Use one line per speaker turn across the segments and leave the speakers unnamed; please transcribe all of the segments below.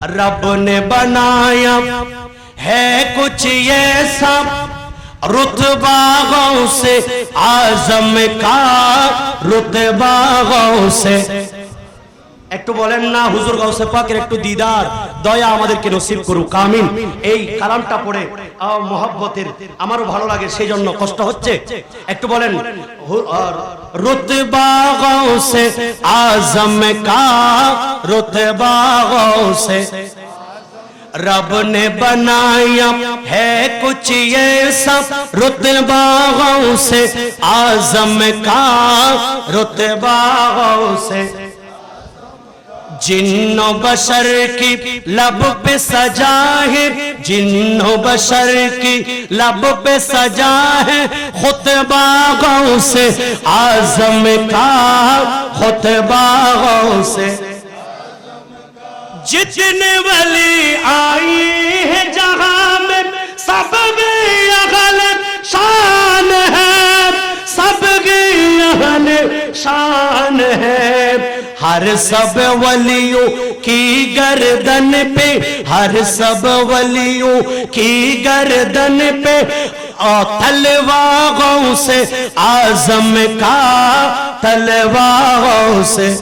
رب نے بنایا ہے کچھ یہ سب رتباغوں سے آزم کا رتبہ سے একটু বলেন না, হুজুর গাউসে পাকের একটু দিদার, দয়া আমাদেরকে নসিব করুক, আমিন। এই কালামটা পড়ে মহাব্বতের, আমারও ভালো লাগে সেই জন্য কষ্ট হচ্ছে। একটু বলেন রুতবা গাউসে আজম কা, রুতবা গাউসে رب نے بنایا ہے کچھ یہ سب رتباغوں جن و بشر کی لب پہ سجا ہے جن و بشر کی لب پہ سجا ہے۔ خطبہ سے آزم کا، خطبہ سے جتنے ولی آئی ہے جہاں میں سبب اغلق شاہ شان شان ہے۔ ہر سب ولیوں کی گردن پہ، ہر سب ولیوں کی گردن پہ۔ تلواغوں سے آزم کا تلواغوں سے۔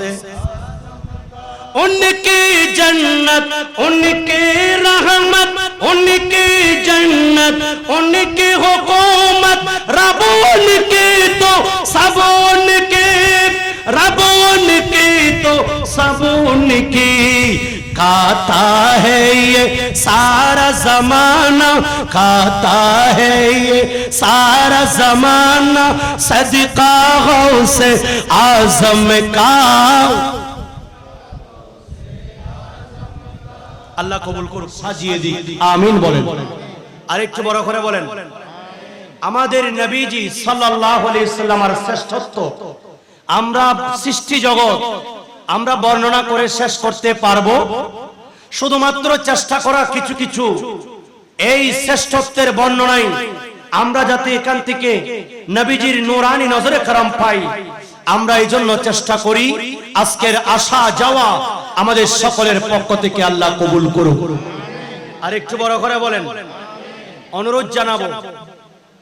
ان کی جنت ان کی رحمت ان کی جنت ان کی حکومت رب ان کی تو سب ان کی رب ان کی تو سب ان کی کہتا ہے یہ سارا زمانہ کہتا ہے یہ سارا زمانہ صدقہ غوث سے آزم کا আল্লাহ কবুল করুন সাজিয়ে দিই আমিন বলেন। আরেকটু বড় করে বলেন আমাদের নবীজি সাল্লাল্লাহু আলাইহি সাল্লামের শ্রেষ্ঠত্ব। আমরা সৃষ্টি জগৎ আমরা বর্ণনা করে শেষ করতে পারব। শুধুমাত্র চেষ্টা করা কিছু কিছু। এই শ্রেষ্ঠত্বের বর্ণনায় আমরা যাতে এখান থেকে নবীজির নোরানি নজরে কারাম পাই। আমরা এই জন্য চেষ্টা করি, আজকের আসা যাওয়া আমাদের সকলের পক্ষ থেকে আল্লাহ কবুল করুক। আর একটু বড় করে বলেন, অনুরোধ জানাব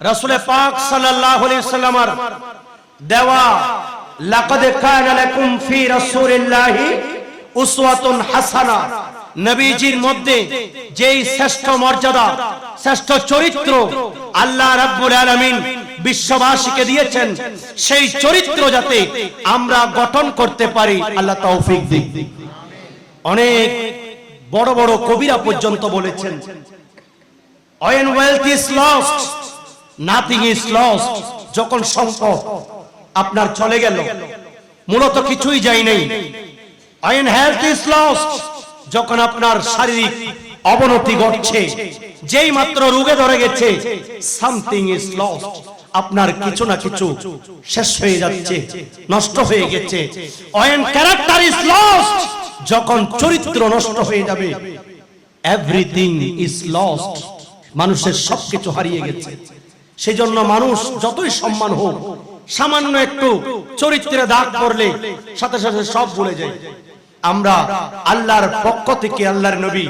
রাসূলে পাক সাল্লামার দেওয়া, লাকাদ কানা লাকুম ফি রাসূলিল্লাহি উসওয়াতুন হাসানা। নবীজির মধ্যে যেই শ্রেষ্ঠ মর্যাদা, শ্রেষ্ঠ চরিত্র আল্লাহ রাব্বুল আলামিন বিশ্ববাসীকে দিয়েছেন, সেই চরিত্র যাতে আমরা গঠন করতে পারি, আল্লাহ তৌফিক দিক। অনেক বড় বড় কবিরা পর্যন্ত বলেছেন when wealth is lost, nothing is lost, যখন সম্পদ আপনার চলে গেল, মূলত কিছুই যাই নাই। When health is lost যখন আপনার শারীরিক অবনতি ঘটছে, যেই মাত্র রোগে ধরে গেছে সামথিং ইজ লস্ট আপনার কিছু না কিছু শেষ হয়ে যাচ্ছে, নষ্ট হয়ে গেছে। when character is lost যখন চরিত্র নষ্ট হয়ে যাবে এভরিথিং ইজ লস্ট মানুষের সবকিছু হারিয়ে গেছে। সেই জন্য মানুষ যতই সম্মান হোক, সামান্য একটু চরিত্রে দাগ পড়লে সাথে সাথে সব ভুলে যায়। আমরা আল্লাহর পক্ষ থেকে আল্লাহর নবী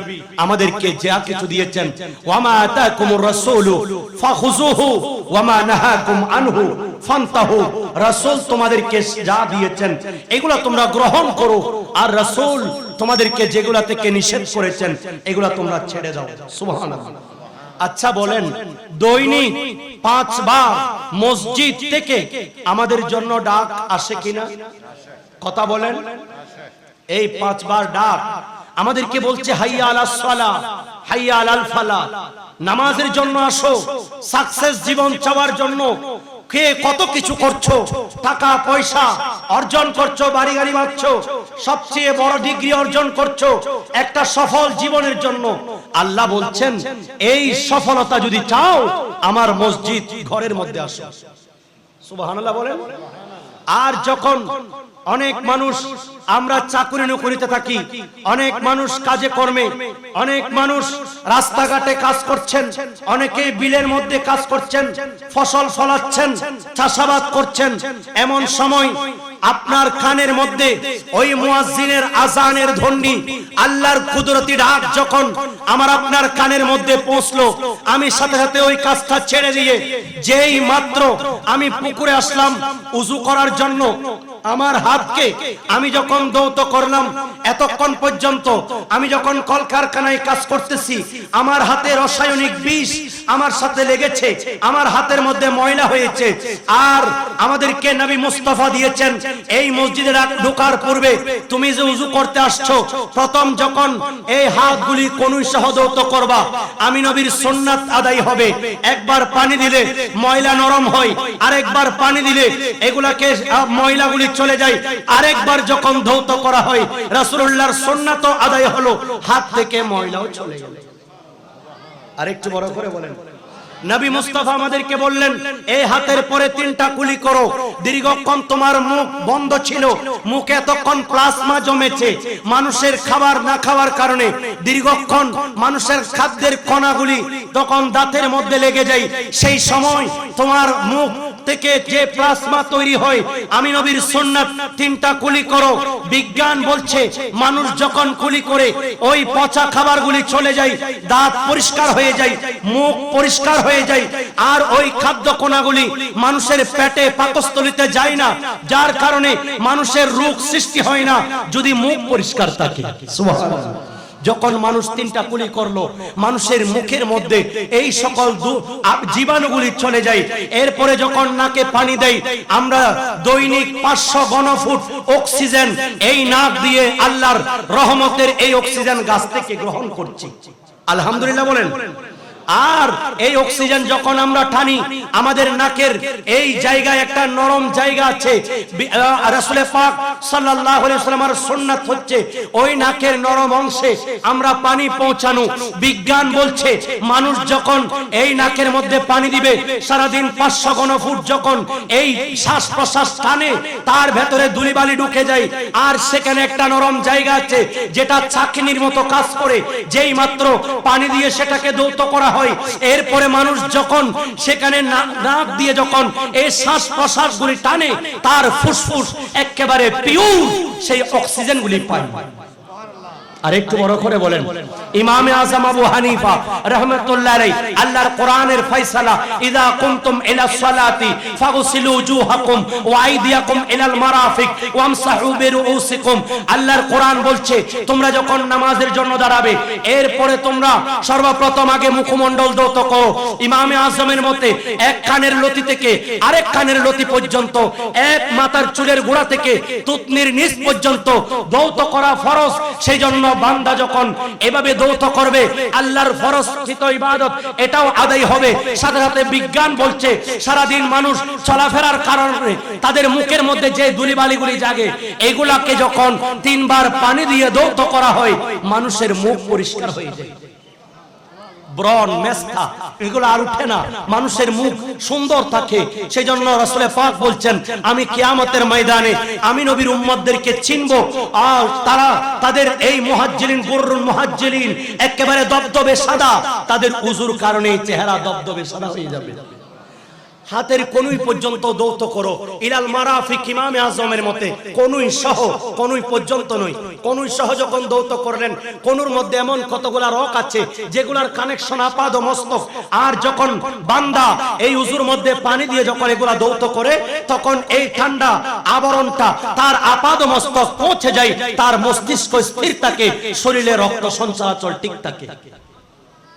আমাদেরকে যা কিছু দিয়েছেন, ওয়ামা আতাকুমুর রাসূলু ফাখুযুহু, ওয়ামা নাহাকুম আনহু, ফান্তাহু। রাসূল তোমাদেরকে যা দিয়েছেন, এগুলা তোমরা গ্রহণ করো। আর রাসূল তোমাদেরকে যেগুলা থেকে নিষেধ করেছেন, এগুলা তোমরা ছেড়ে দাও। সুবহানাল্লাহ। আচ্ছা বলেন, দৈনিক পাঁচবার মসজিদ থেকে আমাদের জন্য ডাক আসে কিনা? কথা বলেন। এই পাঁচবার ডাক। আমাদেরকে বলছে, হাইয়া আলাস সালা, হাইয়া আলাল ফালা। নামাজের জন্য আসো সাকসেস জীবন চাওয়ার জন্য। কে কত কিছু করছ? টাকা, পয়সা অর্জন করছ, বাড়ি গাড়ি বাঁধছো, সবচেয়ে বড় ডিগ্রি অর্জন করছ, একটা সফল জীবনের জন্য। আল্লাহ বলছেন, এই সফলতা যদি চাও, আমার মসজিদ ঘরের মধ্যে আসো। সুবহানাল্লাহ বলেন। আর যখন অনেক মানুষ আমরা চাকরি নকরিতে থাকি। অনেক মানুষ কাজে কর্মে। অনেক মানুষ রাস্তাঘাটে কাজ করছেন। অনেকে বিলের মধ্যে কাজ করছেন, ফসল ফলাচ্ছেন, চাষাবাদ করছেন। এমন সময় আপনার কানের মধ্যে ওই মুয়াজ্জিনের আজানের ধ্বনি আল্লাহর কুদরতি ডাক যখন আমার আপনার কানের মধ্যে পৌঁছলো, আমি সাথে সাথে ওই কাজটা ছেড়ে দিয়ে যেই মাত্র আমি পুকুরে আসলাম, উজু করার জন্য আমার হাতকে আমি যখন দৌত করলাম, এতক্ষণ পর্যন্ত আমি যখন কলকারখানায় কাজ করতেছি, আমার হাতে রাসায়নিক বিষ আমার সাথে লেগেছে, আমার হাতের মধ্যে ময়লা হয়েছে, আর আমাদেরকে নবী মুস্তাফা দিয়েছেন, এই মসজিদে ঢোকার পূর্বে তুমি যে উজু করতে আসছো, প্রথম যখন এই হাতগুলি কোনুই সহ দৌত করবা, আমি নবীর সুন্নাত আদায় হবে। একবার পানি দিলে ময়লা নরম হয়, আরেকবার পানি দিলে এগুলাকে ময়লাগুলি চলে যায় আরেকবার যখন ধৌত করা হয়, রাসূলুল্লাহর সুন্নাত আদায় হলো, হাত থেকে ময়লাও চলে গেল। আরেকটু বড় করে বলেন। নবী মুস্তাফা আমাদেরকে বললেন এই হাতের পরে তিনটা কুলি করো। দীর্ঘক্ষণ তোমার মুখ বন্ধ ছিল। মুখে এতক্ষণ প্লাজমা জমেছে। মানুষের খাবার না খাওয়ার কারণে দীর্ঘক্ষণ মানুষের খাদ্যের কণাগুলি তখন দাঁতের মধ্যে লেগে যায়, সেই সময় তোমার মুখ থেকে যে প্লাজমা তৈরি হয়, আমি নবীর সুন্নাত তিনটা কুলি করো। বিজ্ঞান বলছে, মানুষ যখন কুলি করে, ওই পচা খাবারগুলি চলে যায়, দাঁত পরিষ্কার হয়ে যায়, মুখ পরিষ্কার হয়ে যায় আর ওই খাদ্য কোনাগুলি মানুষের পেটে পাকস্থলিতে যায় না। যার কারণে মানুষের রোগ সৃষ্টি হয় না, যদি মুখ পরিষ্কার থাকে। যখন মানুষ তিনটা কুলি করল, মানুষের মুখের মধ্যে এই সকল জীবাণুগুলি চলে যায়। এরপরে যখন নাকে পানি দেয়, আমরা দৈনিক পাঁচশো ঘনফুট অক্সিজেন এই নাক দিয়ে আল্লাহর রহমতের এই অক্সিজেন গাছ থেকে গ্রহণ করছি। আলহামদুলিল্লাহ বলেন। আর এই অক্সিজেন যখন আমরা টানি, আমাদের নাকের এই জায়গায় একটা নরম জায়গা আছে। রাসূলে পাক সাল্লাল্লাহু আলাইহি ওয়াসাল্লামের সুন্নাত হচ্ছে, ওই নাকের নরম অংশে আমরা পানি পৌঁছানো। বিজ্ঞান বলছে, মানুষ যখন এই নাকের মধ্যে পানি দিবে, সারাদিন পাঁচশো ঘনফুট যখন এই শ্বাস প্রশ্বাস টানে, তার ভেতরে ধুলিবালি ঢুকে যায়। আর সেখানে একটা নরম জায়গা আছে, যেটা চাকনির মতো কাজ করে, যেই মাত্র পানি দিয়ে সেটাকে দৌত করা হয়, এরপরে মানুষ যখন সেখানে নাক দিয়ে যখন এই শ্বাস প্রশ্বাস গুলি টানে, তার ফুসফুস একেবারে পিউর সেই অক্সিজেন গুলি পায়। আর একটু বড় করে বলেন। ইমামে আজম আবু হানিফা রহমতুল্লাহ আলাইহি আল্লাহর কোরআনের ফয়সালা ইদা কুনতুম ইলা সালাতি ফাগসিলু উজুহাকুম ওয়া আইদিয়াকুম ইলাল মারাফিক ওয়ামসাহু বিরুউসিকুম। আল্লাহর কোরআন বলছে তোমরা যখন নামাজের জন্য দাঁড়াবে এরপরে তোমরা সর্বপ্রথম আগে মুখমণ্ডল দৌত করো। ইমামে আজমের মতে এক কানের লতি থেকে আরেক কানের লতি পর্যন্ত এক মাথার চুলের গোড়া থেকে তুতনির নিচ পর্যন্ত দৌত করা ফরজ। সেই জন্য বান্দা যখন এভাবে দৌত করবে, আল্লাহর ফরস্থিত ইবাদত, এটাও আদায় হবে। সাথে সাথে বিজ্ঞান বলছে, সারাদিন মানুষ চলাফেরার কারণে তাদের মুখের মধ্যে যে দুলিবালিগুলি জাগে, এগুলাকে যখন তিনবার পানি দিয়ে দৌত করা হয়, মানুষের মুখ পরিষ্কার হয়ে যায়। ব্রণ, মেস্থা, এগুলো আর উঠে না। মানুষের মুখ সুন্দর থাকে। সেই জন্য রসুলে পাক বলছেন, আমি কিয়ামতের ময়দানে আমি নবীর উম্মদদেরকে চিনব। আর তারা তাদের এই মুহাজ্জিলিন গুররুন মুহাজ্জিলিন, একেবারে দবদবে সাদা। তাদের উজুর কারণে চেহারা দবদবে সাদা হয়ে যাবে। হাতের কোনুই পর্যন্ত দৌত করো। ইলাল মারাফিক ইমামে আজমের মতে, কোনুই সহ, কোনুই পর্যন্ত নয়। কোনুই সহ যখন দৌত করলেন, কোনুর মধ্যে এমন কতগুলা রক আছে, যেগুলার কানেকশন আপাদ মস্তক। আর যখন বান্দা এই উজুর মধ্যে পানি দিয়ে যখন এগুলা দৌত করে, তখন এই ঠান্ডা আবরণটা তার আপাদ মস্তক পৌঁছে যায়, তার মস্তিষ্ক স্থির থাকে, শরীরে রক্ত সঞ্চালন ঠিক থাকে।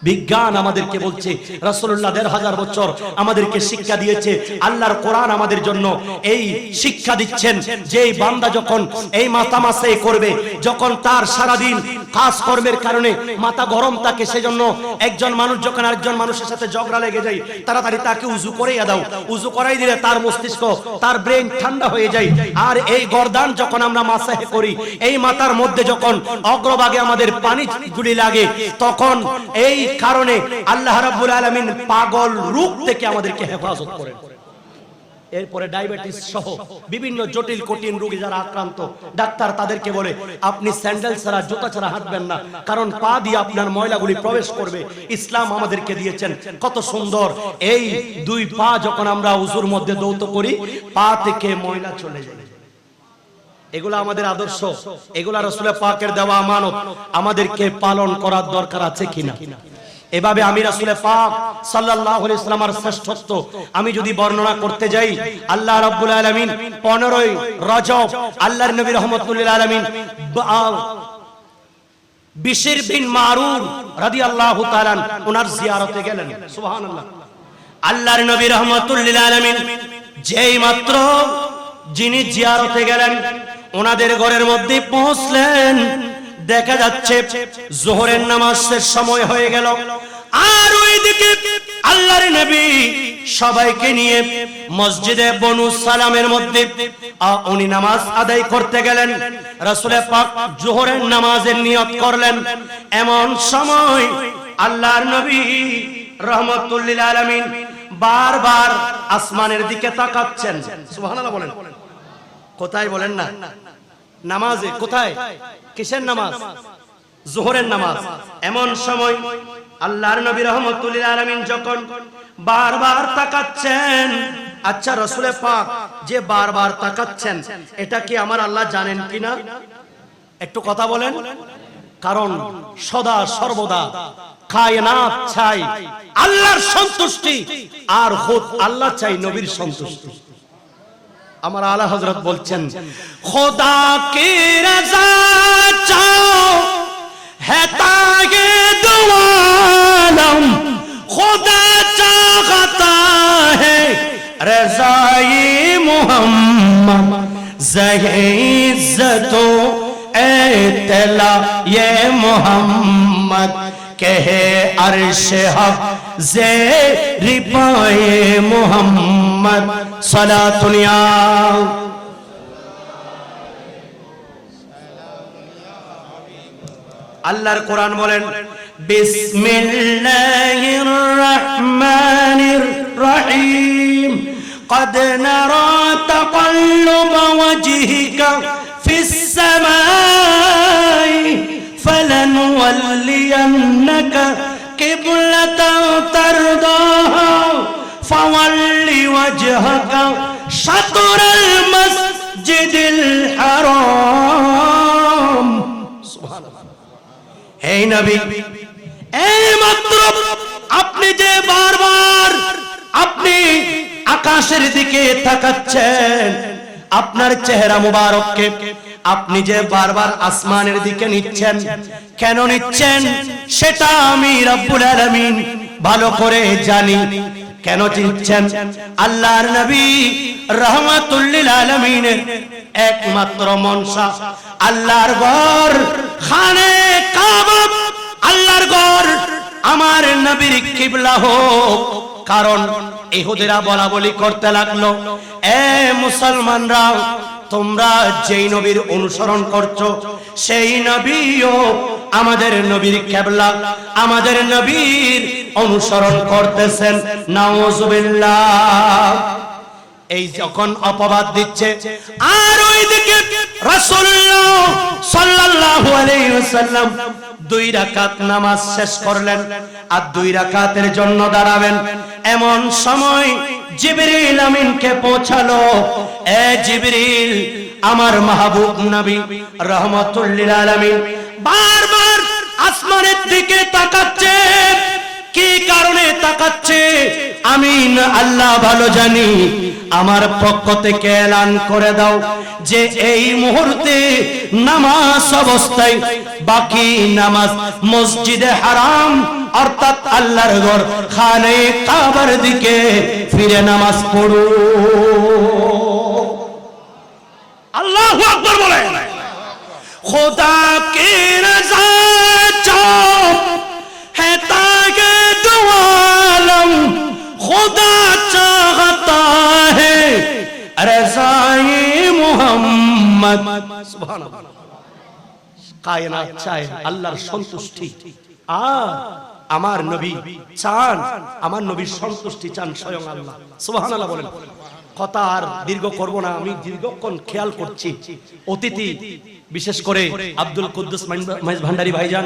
বিজ্ঞান আমাদেরকে বলছে, রাসূলুল্লাহ দেড় হাজার বছর আমাদেরকে শিক্ষা দিয়েছে, আল্লাহর কোরআন আমাদের জন্য। এই শিক্ষা দিচ্ছেন যে বান্দা যখন এই মাথা মাসে করবে, যখন তার সারাদিন কাজ কর্মের কারণে মাথা গরম থাকে, সেজন্য একজন মানুষ যখন আরেকজন মানুষের সাথে ঝগড়া লেগে যায়, তাড়াতাড়ি তাকে উজু করাইয়া দাও। উজু করাই দিলে তার মস্তিষ্ক, তার ব্রেন ঠান্ডা হয়ে যায়। আর এই গর্দান যখন আমরা মাসাহে করি, এই মাথার মধ্যে যখন অগ্রভাগে আমাদের পানি গুলি লাগে, তখন এই কারণে আল্লাহ রাব্বুল আলামিন পাগল রূপ থেকে আমাদেরকে হেফাজত করেন। এরপরে ডায়াবেটিস সহ বিভিন্ন জটিল কঠিন রোগী যারা আক্রান্ত, ডাক্তার তাদেরকে বলে, আপনি স্যান্ডেল ছাড়া, জুতা ছাড়া হাঁটবেন না, কারণ পা দিয়ে আপনার ময়লাগুলি প্রবেশ করবে। ইসলাম আমাদেরকে দিয়েছেন, কত সুন্দর, এই দুই পা যখন আমরা উজুর মধ্যে দৌত করি, পা থেকে ময়লা চলে যায়। এগুলো আমাদের আদর্শ, এগুলা রসুলের পাকের দেওয়া আমানত। আমাদেরকে পালন করার দরকার আছে কিনা? এভাবে আমি রাসূলের পাক সাল্লাল্লাহু আলাইহি সাল্লামের শ্রেষ্ঠত্ব আমি যদি বর্ণনা করতে যাই, আল্লাহ রাব্বুল আলামিন 15ই রজব আল্লাহর নবী রহমতুল্লাহ আলামিন বিশির বিন মারুর রাদিয়াল্লাহু তাআলা ওনার জিয়ারতে গেলেন। সুবহানাল্লাহ। আল্লাহর নবী রহমতুল্লাহ আলামিন যেই মাত্র যিনি জিয়ারতে গেলেন, ওনাদের ঘরের মধ্যে পৌঁছলেন দেখা যাচ্ছে, জোহরের নামাজের সময় হয়ে গেল। আর ওইদিকে আল্লাহর নবী সবাইকে নিয়ে মসজিদে বনু সালামের মধ্যে উনি নামাজ আদায় করতে গেলেন। রাসূলের পাক জোহরের নামাজের নিয়ত করলেন। এমন সময় আল্লাহর নবী রহমতুল্লিল আলামিন বারবার আসমানের দিকে তাকাচ্ছেন। সুবহানাল্লাহ বলেন। কোথায় বলেন না? নামাজে কোথায়? কিসের নামাজ? জোহরের নামাজ। এমন সময় আল্লাহর নবী রহমতুল্লিল আলামিন যখন বারবার তাকাচ্ছেন আচ্ছা রসুলের পাক যে বারবার তাকাচ্ছেন, এটা কি আমার আল্লাহ জানেন কিনা? একটু কথা বলেন। কারণ সদা সর্বদা কায়নাত চাই আল্লাহর সন্তুষ্টি, আর খুদ আল্লাহ চাই নবীর সন্তুষ্টি। আমার আলা হজরত বলছেন خدا کی رضا چاہو ہے تاگے دوالم خدا چاہتا ہے رضائی محمد زہی عزت و اعتلا یہ محمد کہے عرش حق زیری پائے محمد صلاة دنیا আল্লাহর কোরআন বলেন বিসমিল্লাহির রহমানির রহিম قد نرى تقلب وجهك في السماء فلنولينك قبلة ترضاها فول وجهك شطر المسجد الحرام سبحان الله এই নবী এই মাত্র আপনি যে বারবার আপনি আকাশের দিকে তাকাচ্ছেন আপনার চেহারা মুবারককে আপনি যে বারবার আসমানের দিকে নিচ্ছেন, কেন নিচ্ছেন? সেটা আমি রব্বুল আলামিন ভালো করে জানি। কেন চিনছেন? আল্লাহর নবী রহমাতুল্লিল আলামিনের একমাত্র মনসা। আল্লাহর ঘর খানে কাবা। আল্লাহর ঘর আমার নবীর কিবলা হোক। কারণ ইহুদিরা বলা বলি করতে লাগল। এ মুসলমানরা, তোমরা যেই নবীর অনুসরণ করছ, সেই নবীও আমাদের নবীর কেবলা, আমাদের নবীর অনুসরণ করতেছেন। নাউজুবিল্লাহ। এই যখন অপবাদ দিচ্ছে, আর ওইদিকে রাসূলুল্লাহ সাল্লাল্লাহু আলাইহি ওয়াসাল্লাম দুই রাকাত নামাজ শেষ করলেন আর দুই রাকাতের জন্য দাঁড়াবেন। এমন সময় জিবরিল আমিনকে পৌঁছালো। এ জিবরিল, আমার মাহবুব নবী, রহমাতুল লিল আলামিন, বারবার আসমানের দিকে তাকাচ্ছে। কি কারণে তাকাচ্ছে? আমি আল্লাহ ভালো জানি। আমার পক্ষ থেকে এলান করে দাও যে এই মুহূর্তে নামাজ অবস্থায় বাকি নামাজ মসজিদে হারাম, অর্থাৎ আল্লাহর ঘর খানে কাবার দিকে ফিরে নামাজ পড়ো। আল্লাহ বলে খোদা কে রাজা মোহাম্মদ। কায়নাত চায় আল্লাহর সন্তুষ্টি। আর আমার নবী চান, আমার নবীর সন্তুষ্টি চান স্বয়ং আল্লাহ। সুহান আল্লাহ বলেন। কথা আর দীর্ঘ করব না, আমি দীর্ঘক্ষণ খেয়াল করছি। অতিথি, বিশেষ করে আব্দুল কুদ্দুস মহেশ ভান্ডারী ভাইজান,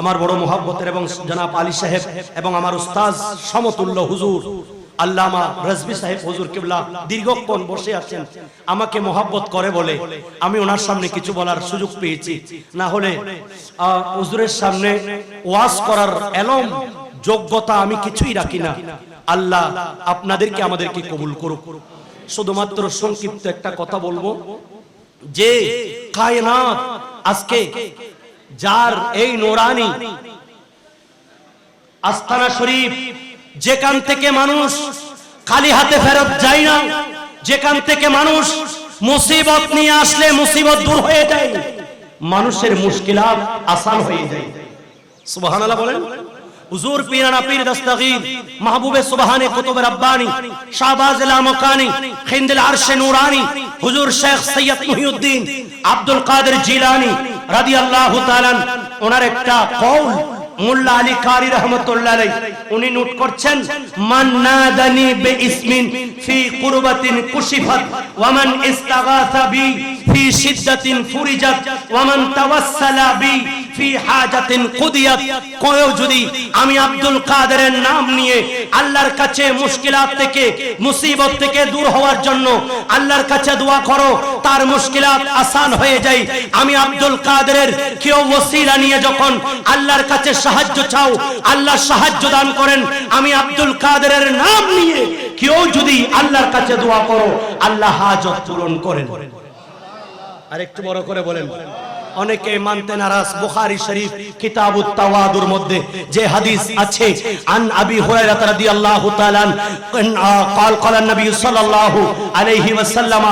আমার বড় মোহাব্বতের এবং জনাব আলী সাহেব এবং আমার উস্তাজ সমতুল্য হুজুর আল্লামা রাজবি সাহেব হুজুর কিবলা দীর্ঘক্ষণ বসে আছেন। আমাকে মোহাব্বত করে বলে, আমি ওনার সামনে কিছু বলার সুযোগ পেয়েছি। না হলে হুজুরের সামনে ওয়াজ করার এলম, যোগ্যতা আমি কিছুই রাখি না। আল্লাহ আপনাদেরকে আমাদেরকে কবুল করুক। শুধুমাত্র সংক্ষিপ্ত একটা কথা বলব। যে কায়নাত আজকে যার এই নোরানি আস্তানা শরীফ যেখান থেকে মানুষ খালি হাতে ফেরত যায় না, যেখান থেকে মানুষ মুসিবত নিয়ে আসলে মুসিবত দূর হয়ে যায়, মানুষের মুশকিলাত আসান হয়ে যায়। সুবহানাল্লাহ বলেন সৈয়দ আব্দুল কাদের ওনার একটা কওল মোল্লা আলী কারি রহমতুল্লাহ উনি নোট করছেন মান্নাদানি বে ইসমিন ফি কুরবাতিন কুশিফাত ওয়া মান ইস্তাগাসা বি ফি শিদ্দাতিন ফুরিজাত ওয়া মান তাওয়াসসালা বি ফি হাজাতিন আমি আব্দুল কাদেরের নাম নিয়ে আল্লাহর কাছে মুশকিলাত থেকে, মুসিবত থেকে দূর হওয়ার জন্য আল্লাহর কাছে দোয়া করো, তার মুশকিলাত আসান হয়ে যায়। আমি আব্দুল কাদেরের কেউ ওসিলা নিয়ে যখন আল্লাহর কাছে সাহায্য চাও, আল্লাহ সাহায্য দান করেন, আমি আব্দুল কাদেরের নাম নিয়ে কেউ যদি আল্লাহর কাছে দোয়া করো, আল্লাহ হাজত পূরণ করেন। আর একটু বড় করে বলেন। অনেকে মানতে নারাজ বুখারী শরীফ কিতাবুত তাওয়াদুর মধ্যে যে হাদিস আছে আন আবি হুরায়রা রাদিয়াল্লাহু তাআলা قال قال النبي صلى الله عليه وسلم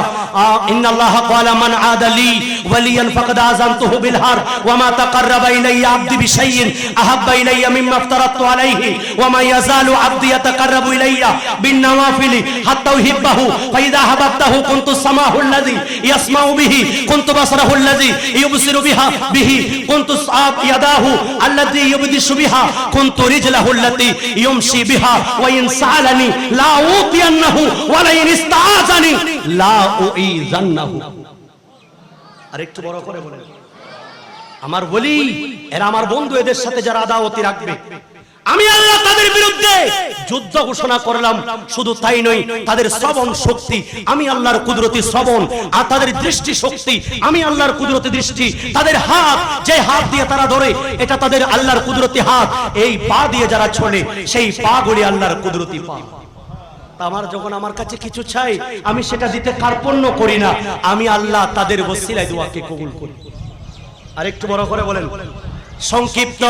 ان الله قال من عاد لي وليا فقد اذنته بالحرب وما تقرب الي عبدي بشيء احب الي مما افترضت عليه وما يزال عبدي يتقرب الي بالنوافل حتى احبه فاذا احببته كنت سماه الذي يسمع به كنت بصره الذي يبصر بها به كنت صعب يداه التي يبدش بها كنت رجله التي يمشي بها وإن سألني لا أوتينه ولئن استعاذني لا أؤيذنه আরেকটু বড় করে বলেন আমার বলি এরা আমার বন্ধু এদের সাথে যারা আদাওয়াতি রাখবে আমি আল্লাহ তাদের বিরুদ্ধে যুদ্ধ ঘোষণা করলাম। শুধু তাই নয়, তাদের শ্রবণ শক্তি, আমি আল্লাহর কুদরতি শ্রবণ আর তাদের দৃষ্টি শক্তি, আমি আল্লাহর কুদরতি দৃষ্টি, তাদের হাত, যে হাত দিয়ে তারা ধরে, এটা তাদের আল্লাহর কুদরতি হাত। এই পা দিয়ে যারা চলে সেই পা গুলি আল্লাহর কুদরতি পা। আমার যখন আমার কাছে কিছু চাই, আমি সেটা দিতে কার্পণ্য করি না। আমি আল্লাহ তাদের বসিলায় দোয়াকে কবুল করি। আরেকটু বড় করে বলেন। সংক্ষিপ্ত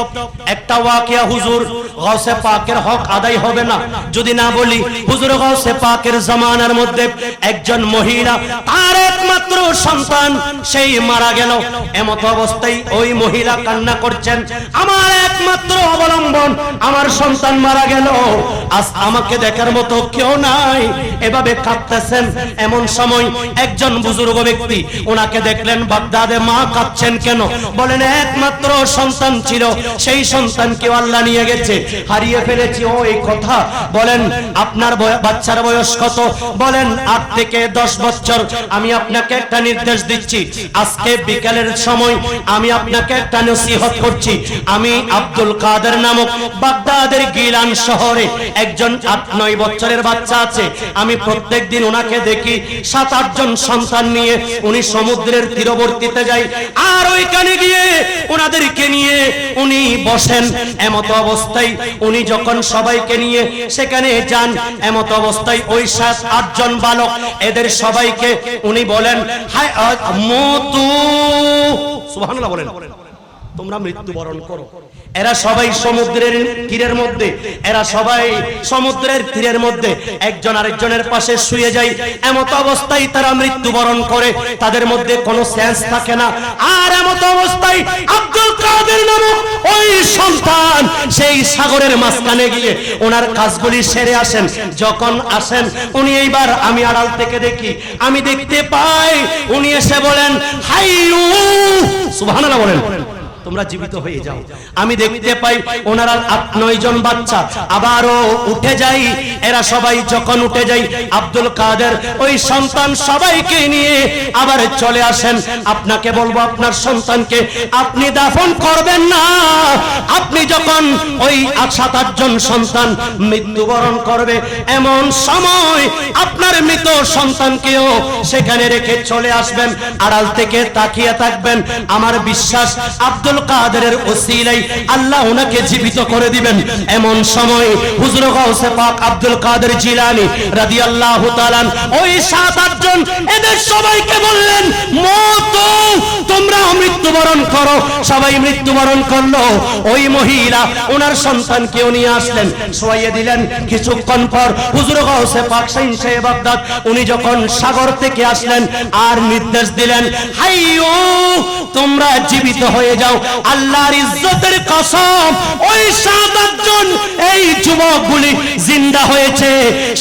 একটা ওয়াকিয়া হুজুর গৌসে পাকের হক আদায় হবে না। যদি না বলি, হুজুর গৌসে পাকের জামানার মধ্যে একজন মহিলা, তার একমাত্র সন্তান, সেই মারা গেল। এমত অবস্থায় ওই মহিলা কান্না করছেন, আমার একমাত্র অবলম্বন, আমার সন্তান মারা গেল। আজ আমাকে দেখার মতো কেউ নাই। এভাবে কাঁদতেছেন এমন সময় একজন বুজুর্গ ব্যক্তি, ওনাকে দেখলেন, বাগদাদে মা কাঁদছেন কেন? বলেন, একমাত্র সন্তান ছিল, সেই সন্তানকে আল্লাহ নিয়ে গেছে। হারিয়ে ফেলেছি, ও এই কথা। বলেন, আপনার বাচ্চার বয়স কত? বলেন, আট থেকে দশ বছর। আমি আপনাকে একটা নির্দেশ দিচ্ছি। আজকে বিকালের সময় আমি আপনাকে একটা নসিহত করছি। আমি আব্দুল কাদের নামক বাগদাদের গিলান শহরে একজন আট নয় বছরের বাচ্চা আছে। আমি প্রত্যেক দিন ওনাকে দেখি, সাত আটজন সন্তান নিয়ে উনি সমুদ্রের তীরবর্তীতে যাই আর ওইখানে গিয়ে ওনাদেরকে নিয়ে উনি বসেন। এমত অবস্থায় উনি যখন সবাইকে নিয়ে সেখানে যান, এমত অবস্থায় ওই সাত আটজন বালক এদের সবাইকে উনি বলেন, হায় মতু সুবহানাল্লাহ বলেন। তোমরা মৃত্যুবরণ করো। এরা সবাই সমুদ্রের তীরের মধ্যে, এরা সবাই সমুদ্রের তীরের মধ্যে। একজন আরেকজনের পাশে শুয়ে যায়, এমত অবস্থায় তারা মৃত্যুবরণ করে, তাদের মধ্যে কোনো সেন্স থাকে না। আর এমত অবস্থায় আব্দুল কাদের নামক ওই সন্তান, সেই সাগরের মাঝখানে গিয়ে ওনার কাজগুলি সেরে আসেন। যখন আসেন, উনি এইবার আমি আড়াল থেকে দেখি, আমি দেখতে পাই, উনি এসে বলেন হাইউ সুবহানাল্লাহ বলেন। তোমরা জীবিত হয়ে যাও। আমি দেখতে পাই ওনারা আট নয় জন বাচ্চা আবারও উঠে যাই। এরা সবাই যখন উঠে যাই আব্দুল কাদের ওই সন্তান সবাইকে নিয়ে আবার চলে আসেন। আপনাকে বলব আপনার সন্তানকে আপনি দাফন করবেন না। আপনি যখন ওই সাত আটজন সন্তান মৃত্যুবরণ করবে এমন সময় আপনার মৃত সন্তানকেও সেখানে রেখে চলে আসবেন। আড়াল থেকে তাকিয়ে থাকবেন। আমার বিশ্বাস আব্দুল কাদেরের ওসিলাই আল্লাহ ওনাকে জীবিত করে দিবেন। এমন সময় হুজুর গাউসে পাক আব্দুল কাদের জিলানি রাদিয়াল্লাহু তাআলা ওই সাত আটজন এদের সবাইকে বললেন, মত, তোমরা মৃত্যুবরণ করো। সবাই মৃত্যুবরণ করল। ওই মহিলা, ওনার আসলেন, শোয়াইয়ে দিলেন। কিছুক্ষণ পর হুজুর গাউসে পাক শাইন সাহেব বাগদাদ উনি যখন সাগর থেকে আসলেন, আর নির্দেশ দিলেন হাইও তোমরা জীবিত হয়ে যাও। আল্লাহর ইজ্জতের কসম, ওই সাত আটজন এই যুবকগুলি জিন্দা হয়েছে।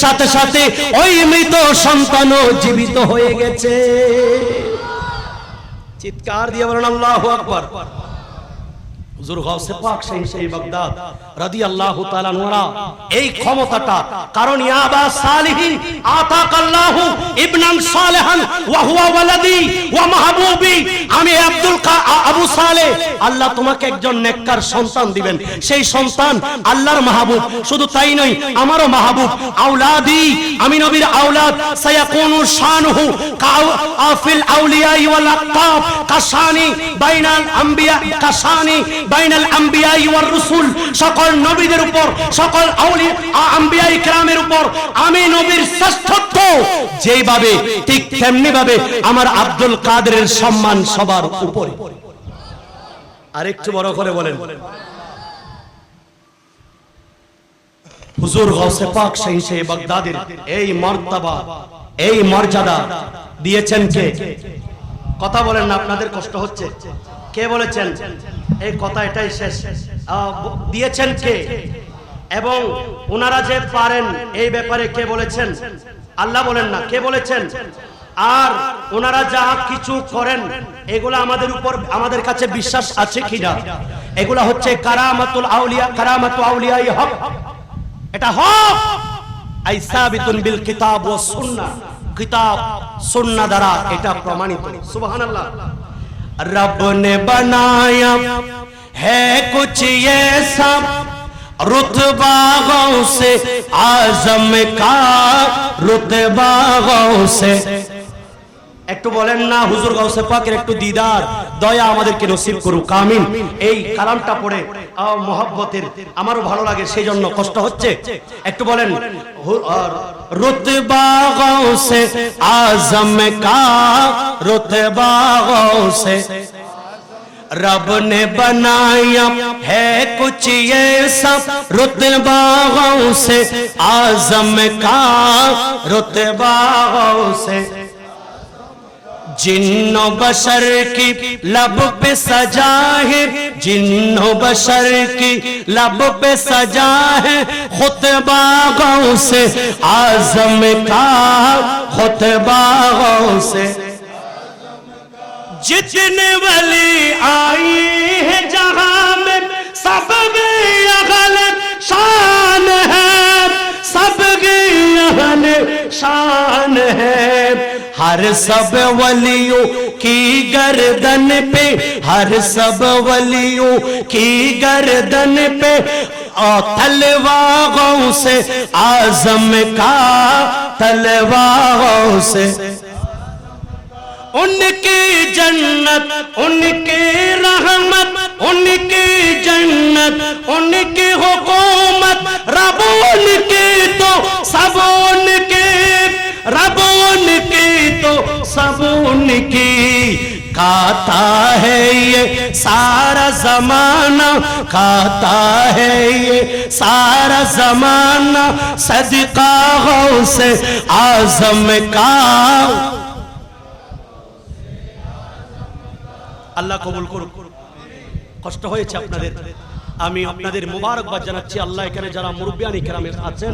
সাথে সাথে ওই মৃত সন্তানও জীবিত হয়ে গেছে। চিৎকার দিয়ে বলেন, আল্লাহু আকবার। আল্লাহ তোমাকে একজন নেককার সন্তান দিবেন। সেই সন্তান আল্লাহর মাহবুব। শুধু তাই নয়, আমারও মাহবুব। আওলাদি, আমি নবীর আওলাদ। বাইনাল বাইনাল আম্বিয়া ওয়ার রসুল। সকল নবীদের উপর, সকল আউলি ইকরামের উপর আমি নবীর শ্রেষ্ঠত্ব। ঠিক তেমনি ভাবে আমার আব্দুল কাদেরের সম্মান সবার উপরে। আরেকটু বড় করে বলেন। হুজুর গৌসে পাক বাগদাদের, এই এই মর্যাদা দিয়েছেন কে? কথা বলেন না, আপনাদের কষ্ট হচ্ছে। কে বলেছেন? এই কথা এটাই শেষ। দিয়েছেন কে? এবং ওনারা যে পারেন, এই ব্যাপারে কে বলেছেন? আল্লাহ বলেন না, কে বলেছেন? আর ওনারা যা কিছু করেন, এগুলো আমাদের উপর, আমাদের কাছে বিশ্বাস আছে কিনা? এগুলা হচ্ছে কারামাতুল আউলিয়া, কারামাতু আউলিয়া হক। এটা হক। আই সাবিতুন বিল কিতাব ওয়াস সুন্নাহ। কিতাব, সুন্নাহ দ্বারা এটা প্রমাণিত। সুবহানাল্লাহ। رب نے بنایا ہے کچھ یہ سب رتباغوں سے آزم کا رتباغوں سے একটু বলেন না, হুজুর গাউসে পাকের একটু দিদার, দয়া আমাদেরকে নসিব করুক, আমিন। এই কালামটা পড়ে মহব্বতের আমারও ভালো লাগে সেই জন্য কষ্ট হচ্ছে। একটু বলেন রুতবা গাউসে আজম কা, রুতবা গাউসে جن و بشر کی لب پہ سجا ہے، جن و بشر کی لب پہ سجا ہے۔ خطبہ گاؤں سے آزم کا، خطبہ گاؤں سے۔ جتنے ولی آئی ہے جہاں میں، سب بھی غلط شان ہے۔ سب اہل شان ہے۔ ہر سب ولیوں کی گردن پہ، ہر سب ولیوں کی گردن پہ۔ تلواغوں سے آزم کا تلواغوں سے۔ ان کی جنت، ان کی رحمت ان کی جنت ان کی حکومت رب ان کی تو سب ان کی رب ان کی تو سب ان کی کھاتا ہے یہ سارا زمانہ کھاتا ہے یہ سارا زمانہ صدقہ غوث آزم کا اللہ قبول کرو কষ্ট হয়েছে আপনাদের। আমি আপনাদের মুবারকবাদ জানাচ্ছি। আল্লাহ এখানে যারা মুরব্বিয়ানি কেরামে আছেন,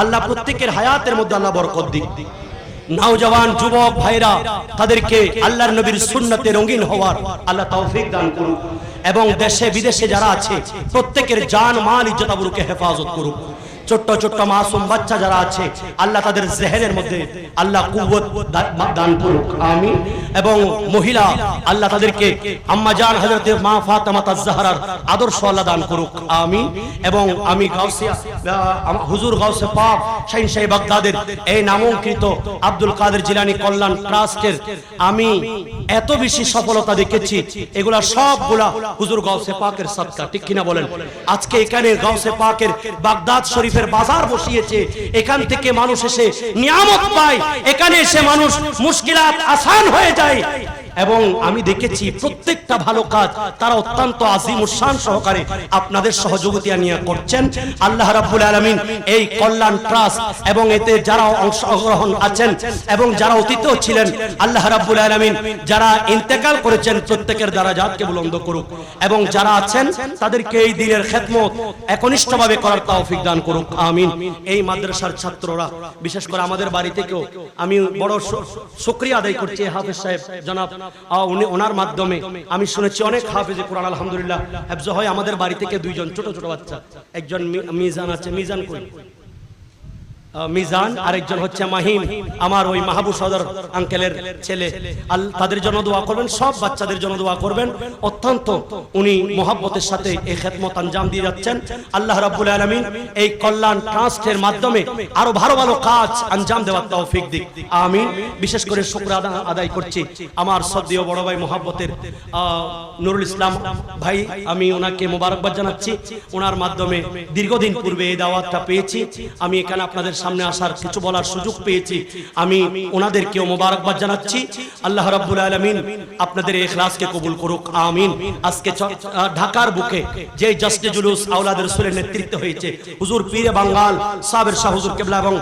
আল্লাহ প্রত্যেকের হায়াতের মধ্যে আল্লাহ বরকত দিক। নওজওয়ান যুবক, ভাইরা, তাদেরকে আল্লাহর নবীর সুন্নতে রঙিন হওয়ার আল্লাহ তৌফিক দান করুন এবং দেশে বিদেশে যারা আছে, প্রত্যেকের জান, মাল, ইজ্জত আবরুকে হেফাজত করুক। ছোট্ট ছোট্ট মাসুম বাচ্চা যারা আছে, আল্লাহ তাদের জেহেনের মধ্যে আল্লাহ দা- দান করুক, আমিন। এবং মহিলা, আল্লাহ তাদেরকে আম্মা জান হযরতে মা ফাতেমা তাজ-জাহরার আদর্শ আল্লাহ দান করুক, আমিন। এবং আমি গাউসিয়া হুজুর গাউসে পাক শাহিন শাহী বাগদাদের এই নামাঙ্কিত আব্দুল কাদের জিলানী কল্যাণ ট্রাস্টের আমি এত বেশি সফলতা দেখেছি, এগুলা সবগুলা হুজুর গাউসে পাকের সদকা, ঠিক কিনা বলেন? আজকে এখানে গাউসে পাকের বাগদাদ শরীফের বাজার বসিয়েছে। এখান থেকে মানুষ এসে নিয়ামত পায়। এখানে এসে মানুষ মুশকিলাত আসান হয়ে যায়। এবং আমি দেখেছি প্রত্যেকটা ভালো কাজ তারা অত্যন্ত আজিম উসান সহকারে আপনাদের সহযোগিতা নিয়ে করছেন। আল্লাহ রাব্বুল আলামিন এই কল্যাণ ট্রাস্ট এবং এতে যারা অংশগ্রহণ আছেন এবং যারা অতীতেও ছিলেন, আল্লাহ রাব্বুল আলামিন যারা ইন্তেকাল করেছেন প্রত্যেকের দ্বারা জাতকে বুলন্দ করুক এবং যারা আছেন, তাদেরকে এই দিনের খেদমত একনিষ্ঠভাবে করার তৌফিক দান করুক। আমিন। এই মাদ্রাসার ছাত্ররা, বিশেষ করে আমাদের বাড়ি থেকেও, আমি বড় শুকরিয়া আদায় করছি হাফেজ সাহেব। জনাব ওনার মাধ্যমে আমি শুনেছি অনেক হাফেজে কোরআন, আলহামদুলিল্লাহ। হ্যাফজ হয় আমাদের বাড়ি থেকে দুইজন ছোট ছোট বাচ্চা। একজন মিজান আছে, মিজান কই মিজান, আরেকজন হচ্ছে মাহিম। আমার ওই মাহবুব সদর আঙ্কেলের ছেলে। তাদের জন্য দোয়া করবেন, সব বাচ্চাদের জন্য দোয়া করবেন। অত্যন্ত উনি মোহাব্বতের সাথে এই খেদমত আঞ্জাম দিয়ে যাচ্ছেন। আল্লাহ রাব্বুল আলামিন এই কল্যাণ ট্রাস্টের মাধ্যমে আরও ভালো ভালো কাজ আঞ্জাম দেওয়ার তৌফিক দিক। আমিন। বিশেষ করে শুকর আদায় করছি আমার সদ্দীয় বড় ভাই মোহাব্বতের নুরুল ইসলাম ভাই। আমি ওনাকে মোবারকবাদ জানাচ্ছি। ওনার মাধ্যমে দীর্ঘদিন পূর্বে এই দাওয়াতটা পেয়েছি। আমি এখানে আপনাদের সামনে আসার কিছু বলার সুযোগ পেয়েছি। আমি ওনাদেরকেও মোবারকবাদ জানাচ্ছি। আল্লাহ রাব্বুল আলামিন আপনাদের এই ইখলাসকে কবুল করুক। আমিন। আজকে ঢাকার বুকে যে জাস্টে জুলুস আওলাদের রাসূলের নেতৃত্বে হয়েছে, হুজুর পীরে বাঙ্গাল সাবের শাহ হুজুর কেবলা এবং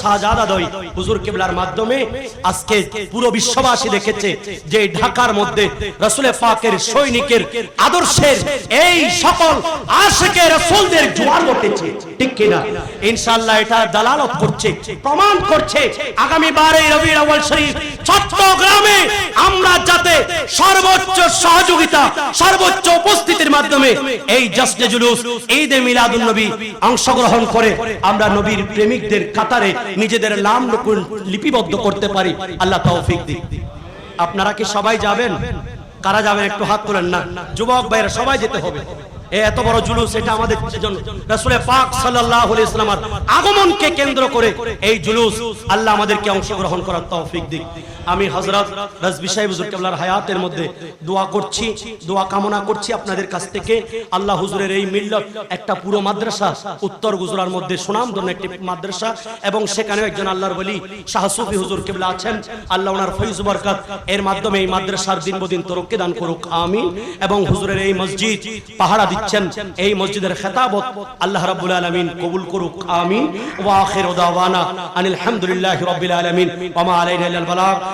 শাহজাদা দই হুজুর কেবলার মাধ্যমে আজকে পুরো বিশ্ববাসী দেখেছে যে ঢাকার মধ্যে রাসূলের পাকের সৈনিকের আদর্শের এই সকল আশিকে রাসূলদের জোয়ার ঘটেছে ঠিক কিনা? ইনশাআল্লাহ এটা দালালত করছে, প্রমাণ করছে। আগামী বারে আউয়াল শরীফ চট্টগ্রামে আমরা যাতে সর্বোচ্চ সহযোগিতা, সর্বোচ্চ উপস্থিতির মাধ্যমে এই জুলুস, ঈদে মিলাদুন নবী অংশগ্রহণ করে আমরা নবীর প্রেমিকদের কাতারে নিজেদের নাম লিপিবদ্ধ করতে পারি। আল্লাহ তৌফিক দিক। আপনারা কি সবাই যাবেন? কারা যাবেন একটু হাত তোলেন না। যুবক ভাইরা সবাই যেতে হবে। এত বড় জুলুস এটা আমাদের জন্য। রাসূলের পাক সাল্লাল্লাহু আলাইহি ওয়াসাল্লামের আগমনকে কেন্দ্র করে এই জুলুস আল্লাহ আমাদেরকে অংশগ্রহণ করার তৌফিক দিক। আমি হযরত রাজবি সাহেব হুজুর কেবলার হায়াতের মধ্যে দোয়া করছি, দোয়া কামনা করছি আপনাদের কাছ থেকে। আল্লাহ হুজুরের এই মিল্লত, একটা পুরো মাদ্রাসা, উত্তর গুজরার মধ্যে সুনামধন্য একটি মাদ্রাসা, এবং সেখানে একজন আল্লাহর বলি শাহ সুফি হুজুর কেবলা আছেন। আল্লাহ ওনার ফৈজ বরকত, এর মাধ্যমে এই মাদ্রাসার দিন বদিন তরক্কি দান করুক, আমিন। এবং হুজুরের এই মসজিদ পাহারা দিচ্ছেন, এই মসজিদের খেতাবত আল্লাহ রাব্বুল আলামিন কবুল করুক, আমিন। ওয়া আখিরু দাওয়ানা আনিল হামদুলিল্লাহি রাব্বিল আলামিন। ওয়া মা আলাইনা